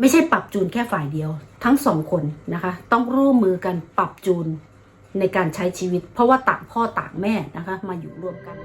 ไม่ใช่ปรับจูนแค่ฝ่ายเดียว ทั้งสองคนนะคะ ต้องร่วมมือกันปรับจูนในการใช้ชีวิต เพราะว่าต่างพ่อต่างแม่นะคะ มาอยู่ร่วมกัน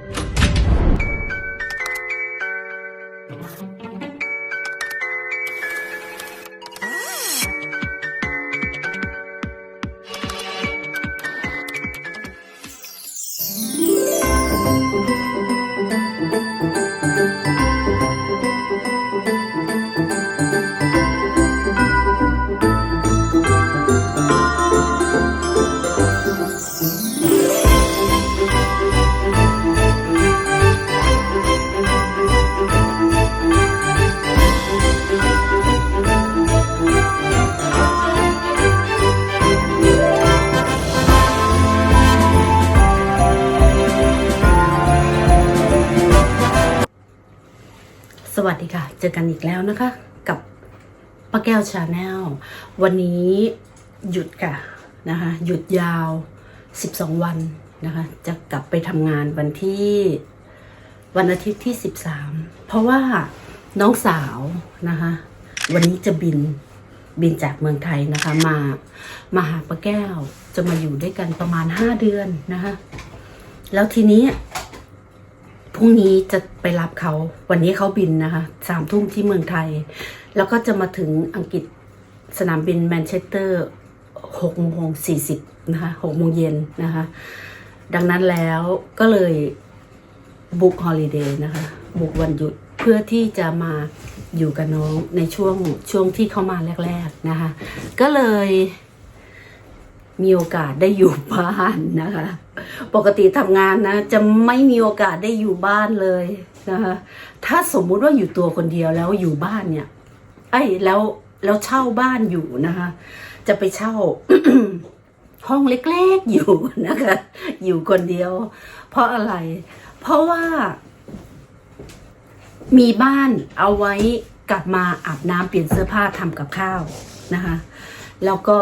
เจอกันอีกแล้วนะคะ กับป้าแก้วชาแนลวันนี้หยุดค่ะนะคะ หยุดยาว 12 วันนะคะ จะกลับไปทำงานวันที่วันอาทิตย์ที่ 13 เพราะว่าน้องสาวนะคะ วันนี้จะบินบินจากเมืองไทยนะคะมามาหาป้าแก้วจะมาอยู่ด้วยกันประมาณ 5 เดือนนะคะ แล้วทีนี้ พรุ่งนี้จะไปรับเขา วันนี้เขาบินนะคะสามทุ่มที่เมืองไทย แล้วก็จะมาถึงอังกฤษสนามบินแมนเชสเตอร์หกโมงสี่สิบนะคะหกโมงเย็นนะคะ ดังนั้นแล้วก็เลยบุกฮอลิเดย์นะคะ บุกวันหยุดเพื่อที่จะมาอยู่กับน้องในช่วงช่วงที่เข้ามาแรก ๆนะคะ ก็เลย มีโอกาสได้อยู่บ้านนะคะ ปกติทำงานนะ จะไม่มีโอกาสได้อยู่บ้านเลยนะคะถ้าสมมุติว่าอยู่ตัวคนเดียวแล้วอยู่บ้านเนี่ย ไอ้แล้วแล้วเช่าบ้านอยู่นะคะ จะไปเช่าห้องเล็กๆอยู่นะคะ อยู่คนเดียว เพราะอะไร เพราะว่า มีบ้านเอาไว้กลับมาอาบน้ำเปลี่ยนเสื้อผ้าทำกับข้าวนะคะ แล้วก็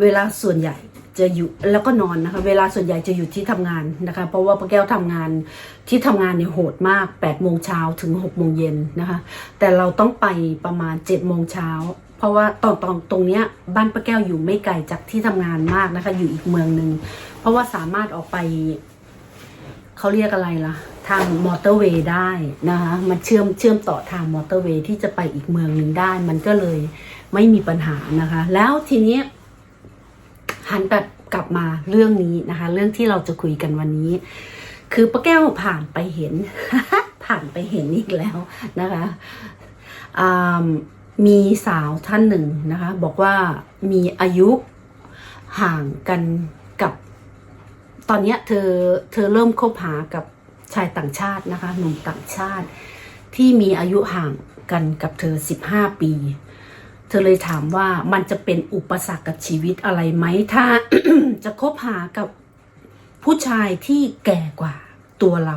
เวลาส่วนใหญ่ จะอยู่แล้วก็นอนนะคะ เวลาส่วนใหญ่จะอยู่ที่ทำงานนะคะ เพราะว่าป้าแก้วทำงานที่ทำงานเนี่ยโหดมาก8ปดโมงเช้าถึง6กโมงเย็นนะคะ แต่เราต้องไปประมาณ7จ็ดโมงเช้าเพราะว่าตอนตอนตรงเนี้ยบ้านป้าแก้วอยู่ไม่ไกลจากที่ทำงานมากนะคะ อยู่อีกเมืองหนึ่งเพราะว่าสามารถออกไปเขาเรียกอะไรล่ะ ทางมอเตอร์เวย์ได้นะคะมันเชื่อมเชื่อมต่อทางมอเตอร์เวย์ที่จะไปอีกเมืองหนึ่งได้ มันก็เลยไม่มีปัญหานะคะ แล้วทีนี้ หันกลับกลับมาเรื่องนี้นะคะ เรื่องที่เราจะคุยกันวันนี้ คือป้าแก้วผ่านไปเห็น ผ่านไปเห็นอีกแล้วนะคะมีสาวท่านหนึ่งนะคะ บอกว่ามีอายุห่างกันกับ ตอนนี้เธอเธอเริ่มคบหากับชายต่างชาตินะคะหนุ่มต่างชาติ ที่มีอายุห่างกันกับเธอ 15 ปี เธอเลยถามว่ามันจะเป็นอุปสรรคกับชีวิตอะไรไหมถ้าจะคบหากับผู้ชายที่แก่กว่าตัวเรา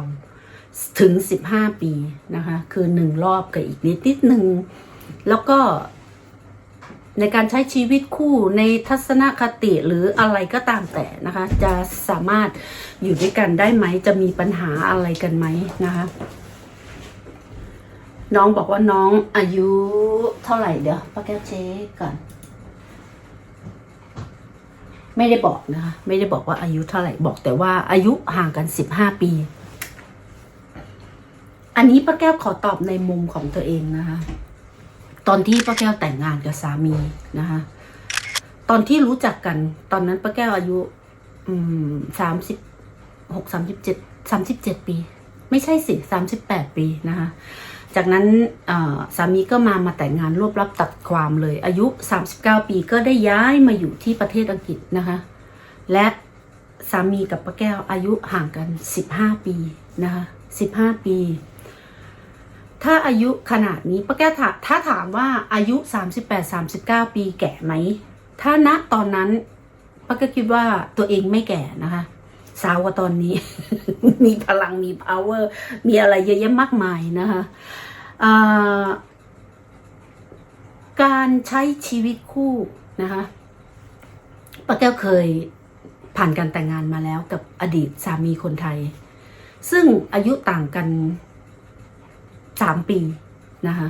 ถึง 15 ปีนะคะ คือหนึ่งรอบกับอีกนิดนิดหนึ่ง แล้วก็ในการใช้ชีวิตคู่ในทัศนคติหรืออะไรก็ตามแต่นะคะ จะสามารถอยู่ด้วยกันได้ไหม จะมีปัญหาอะไรกันไหมนะคะ น้องบอกว่าน้องอายุเท่าไหร่เดี๋ยวป้าแก้วเช็คก่อน ไม่ได้บอกนะคะไม่ได้บอกว่าอายุเท่าไหร่บอกแต่ว่าอายุห่างกันสิบห้าปี อันนี้ป้าแก้วขอตอบในมุมของตัวเองนะคะ ตอนที่ป้าแก้วแต่งงานกับสามีนะคะตอนที่รู้จักกัน ตอนนั้นป้าแก้วอายุ อืมสามสิบหกสามสิบเจ็ดสามสิบเจ็ดปี ไม่ใช่สิสามสิบแปดปีนะคะ จากนั้นสามีก็มามาแต่งงานรวบรับตัดความเลย อายุ 39 ปีก็ได้ย้ายมาอยู่ที่ประเทศอังกฤษนะคะ และสามีกับป้าแก้วอายุห่างกัน 15 ปีนะคะ15 ปี ถ้าอายุขนาดนี้ป้าแก้วถามถ้าถามว่าอายุ 38-39 ปีแก่ไหม ถ้าณตอนนั้นป้าก็คิดว่าตัวเองไม่แก่นะคะ สาวกว่าตอนนี้ มีพลังมี power มีอะไรเยอะแยะมากมายนะคะการใช้ชีวิตคู่นะคะป้าแก้วเคยผ่านการแต่งงานมาแล้วกับอดีตสามีคนไทย ซึ่งอายุต่างกันสามปีนะคะ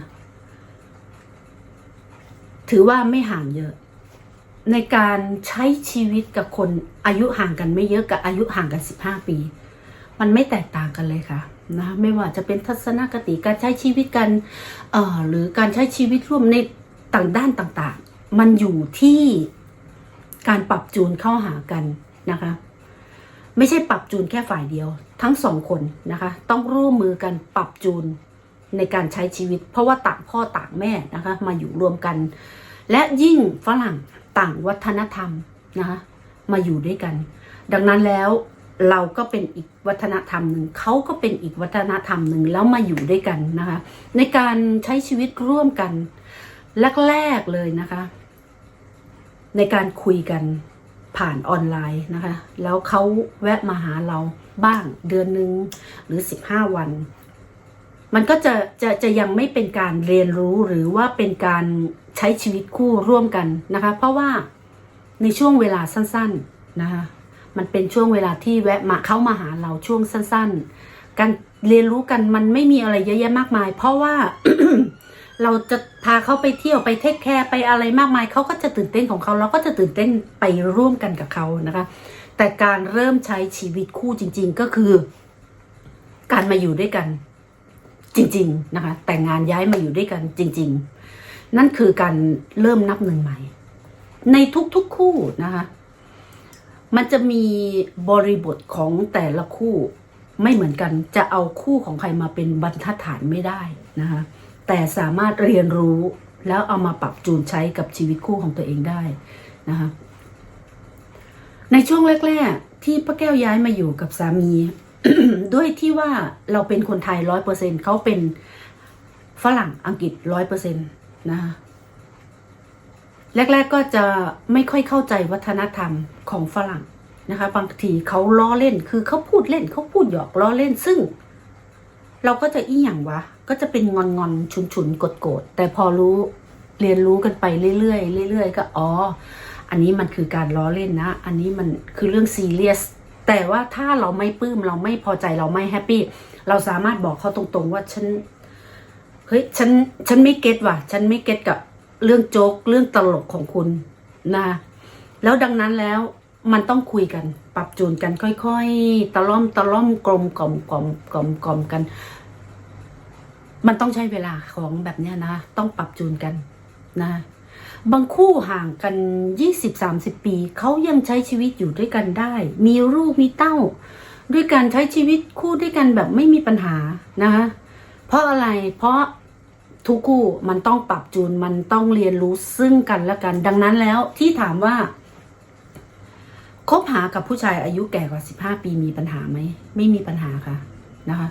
ถือว่าไม่ห่างเยอะ ในการใช้ชีวิตกับคนอายุห่างกันไม่เยอะกับอายุห่างกันสิบห้าปี มันไม่แตกต่างกันเลยค่ะนะคะไม่ว่าจะเป็นทัศนคติการใช้ชีวิตกันเอ่อหรือการใช้ชีวิตร่วมในต่างด้านต่างๆ มันอยู่ที่การปรับจูนเข้าหากันนะคะ ไม่ใช่ปรับจูนแค่ฝ่ายเดียว ทั้งสองคนนะคะ ต้องร่วมมือกันปรับจูนในการใช้ชีวิต เพราะว่าต่างพ่อต่างแม่นะคะ มาอยู่รวมกัน และยิ่งฝรั่งต่างวัฒนธรรมนะคะมาอยู่ด้วยกัน ดังนั้นแล้วเราก็เป็นอีกวัฒนธรรมหนึ่งเขาก็เป็นอีกวัฒนธรรมหนึ่งแล้วมาอยู่ด้วยกันนะคะ ในการใช้ชีวิตร่วมกันแรกๆเลยนะคะ ในการคุยกันผ่านออนไลน์นะคะ แล้วเขาแวะมาหาเราบ้างเดือนหนึ่งหรือสิบห้าวัน มันก็จะจะจะยังไม่เป็นการเรียนรู้หรือว่าเป็นการ ใช้ชีวิตคู่ร่วมกันนะคะ เพราะว่าในช่วงเวลาสั้นๆนะคะมันเป็นช่วงเวลาที่แวะมาเข้ามาหาเราช่วงสั้น ๆ การเรียนรู้กันมันไม่มีอะไรเยอะแยะมากมาย เพราะว่าเราจะพาเขาไปเที่ยวไปเทคแคร์ไปอะไรมากมายเขาก็จะตื่นเต้นของเขาเราก็จะตื่นเต้นไปร่วมกันกับเขานะคะ แต่การเริ่มใช้ชีวิตคู่จริง ๆ ก็คือ การมาอยู่ด้วยกัน จริง ๆ นะคะ แต่งงานย้ายมาอยู่ด้วยกันจริง ๆ นั่นคือการเริ่มนับหนึ่งใหม่ ในทุกๆคู่นะคะมันจะมีบริบทของแต่ละคู่ไม่เหมือนกัน จะเอาคู่ของใครมาเป็นบรรทัดฐานไม่ได้นะคะแต่สามารถเรียนรู้แล้วเอามาปรับจูนใช้กับชีวิตคู่ของตัวเองได้นะคะในช่วงแรก ๆ ที่ป้าแก้วย้ายมาอยู่กับสามี ด้วยที่ว่าเราเป็นคนไทยร้อยเปอร์เซ็นเขาเป็นฝรั่งอังกฤษร้อยเปอร์เซ็นต์ นะแรก ๆก็จะไม่ค่อยเข้าใจวัฒนธรรมของฝรั่งนะคะ บางทีเขาล้อเล่นคือเขาพูดเล่นเขาพูดหยอกล้อเล่นซึ่ง เราก็จะอีหยังวะ ก็จะเป็นงอนงอนๆฉุนฉุนกดโกรธแต่พอรู้เรียนรู้กันไปเรื่อยๆเรื่อยๆก็อ๋ออันนี้มันคือการล้อเล่นนะ อันนี้มันคือเรื่องซีเรียสแต่ว่าถ้าเราไม่ปลื้มเราไม่พอใจเราไม่แฮปปี้เราสามารถบอกเขาตรงๆว่าฉัน เฮ้ยฉันฉันไม่เก็ตว่ะ ฉันไม่เก็ตกับเรื่องโจ๊กเรื่องตลกของคุณนะแล้วดังนั้นแล้วมันต้องคุยกัน ปรับจูนกันค่อยๆ ตะล่อมตะล่อมกลมกล่อมกล่อมกล่อมกล่อมกัน มันต้องใช้เวลาของแบบเนี้ยนะ ต้องปรับจูนกันนะ บางคู่ห่างกันยี่สิบสามสิบปี เขายังใช้ชีวิตอยู่ด้วยกันได้ มีลูกมีเต้า ด้วยการใช้ชีวิตคู่ด้วยกันแบบไม่มีปัญหานะคะเพราะอะไรเพราะ ทุกคู่มันต้องปรับจูนมันต้องเรียนรู้ซึ่งกันและกัน ดังนั้นแล้วที่ถามว่าคบหากับผู้ชายอายุแก่กว่าสิบห้าปีมีปัญหาไหมไม่มีปัญหาค่ะนะคะ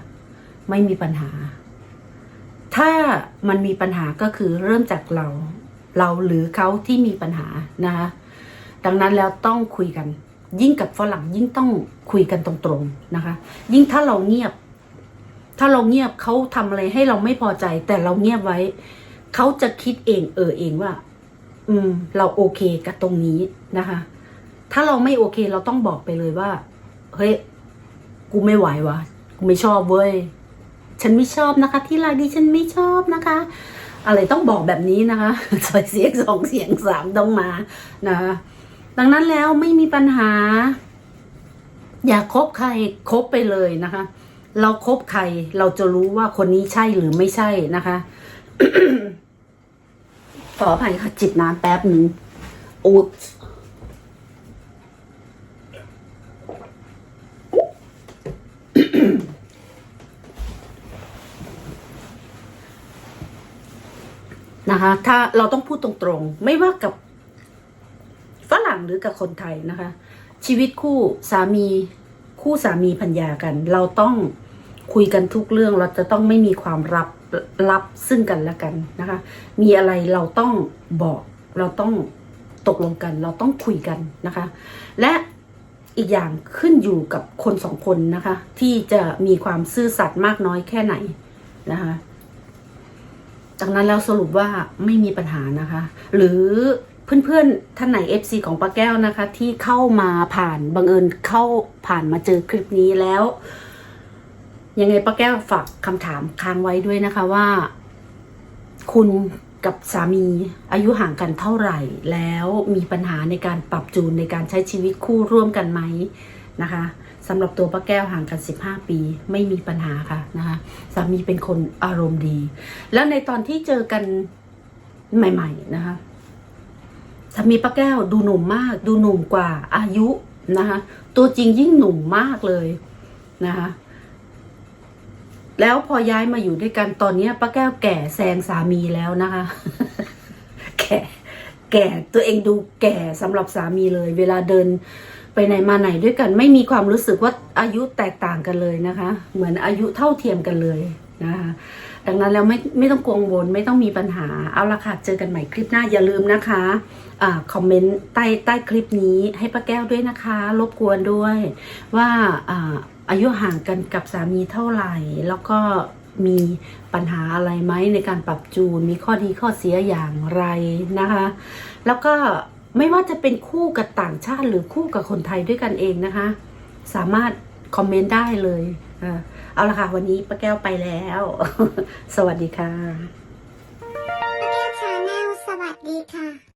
ไม่มีปัญหา ถ้ามันมีปัญหาก็คือเริ่มจากเรา เราหรือเขาที่มีปัญหานะคะดังนั้นแล้วต้องคุยกัน ยิ่งกับฝรั่งยิ่งต้องคุยกันตรงๆนะคะ ยิ่งถ้าเราเงียบ ถ้าเราเงียบเขาทำอะไรให้เราไม่พอใจ แต่เราเงียบไว้ เขาจะคิดเองเออเองว่า อืม เราโอเคกับตรงนี้นะคะ ถ้าเราไม่โอเคเราต้องบอกไปเลยว่า เฮ้ยกูไม่ไหววะกูไม่ชอบเว้ยฉันไม่ชอบนะคะ ที่รักดิฉันไม่ชอบนะคะ อะไรต้องบอกแบบนี้นะคะสอยเสียงสองเสียงสามต้องมานะคะดังนั้นแล้วไม่มีปัญหา อย่าคบใครคบไปเลยนะคะ เราครบใครเราจะรู้ว่าคนนี้ใช่หรือไม่ใช่นะคะ ขออภัยค่ะจิบน้ำแป๊บหนึ่งอุ๊บนะคะ ถ้าเราต้องพูดตรงๆ ไม่ว่ากับฝรั่งหรือกับคนไทยนะคะ ชีวิตคู่สามีคู่สามีพัญญากัน เราต้อง คุยกันทุกเรื่องเราจะต้องไม่มีความลับลับซึ่งกันและกันนะคะ มีอะไรเราต้องบอกเราต้องตกลงกัน เราต้องคุยกันนะคะ และอีกอย่างขึ้นอยู่กับคนสองคนนะคะ ที่จะมีความซื่อสัตย์มากน้อยแค่ไหนนะคะจากนั้นแล้วสรุปว่าไม่มีปัญหานะคะ หรือเพื่อนๆท่านไหน FC ของป้าแก้วนะคะ ที่เข้ามาผ่านบังเอิญเข้าผ่านมาเจอคลิปนี้แล้ว ยังไงป้าแก้วฝากคำถามค้างไว้ด้วยนะคะว่า คุณกับสามีอายุห่างกันเท่าไหร่ แล้วมีปัญหาในการปรับจูนในการใช้ชีวิตคู่ร่วมกันไหมนะคะสำหรับตัวป้าแก้วห่างกัน 15 ปี ไม่มีปัญหาค่ะนะคะสามีเป็นคนอารมณ์ดี แล้วในตอนที่เจอกันใหม่ ๆ นะคะสามีป้าแก้วดูหนุ่มมาก ดูหนุ่มกว่าอายุนะคะตัวจริงยิ่งหนุ่มมากเลยนะคะ แล้วพอย้ายมาอยู่ด้วยกันตอนนี้ป้าแก้วแก่แซงสามีแล้วนะคะ แก่แก่ตัวเองดูแก่สำหรับสามีเลย เวลาเดินไปไหนมาไหนด้วยกัน ไม่มีความรู้สึกว่าอายุแตกต่างกันเลยนะคะ เหมือนอายุเท่าเทียมกันเลยนะคะดังนั้นแล้วไม่ไม่ต้องกังวลไม่ต้องมีปัญหาเอาละค่ะเจอกันใหม่คลิปหน้าอย่าลืมนะคะอ่าคอมเมนต์ใต้ใต้คลิปนี้ให้ป้าแก้วด้วยนะคะ รบกวนด้วยว่าอ่า อายุห่างกันกับสามีเท่าไหร่ แล้วก็มีปัญหาอะไรไหมในการปรับจูน มีข้อดีข้อเสียอย่างไรนะคะ แล้วก็ไม่ว่าจะเป็นคู่กับต่างชาติหรือคู่กับคนไทยด้วยกันเองนะคะ สามารถคอมเมนต์ได้เลยเอาละค่ะ วันนี้ป้าแก้วไปแล้ว สวัสดีค่ะป้าแก้วชาแนลสวัสดีค่ะ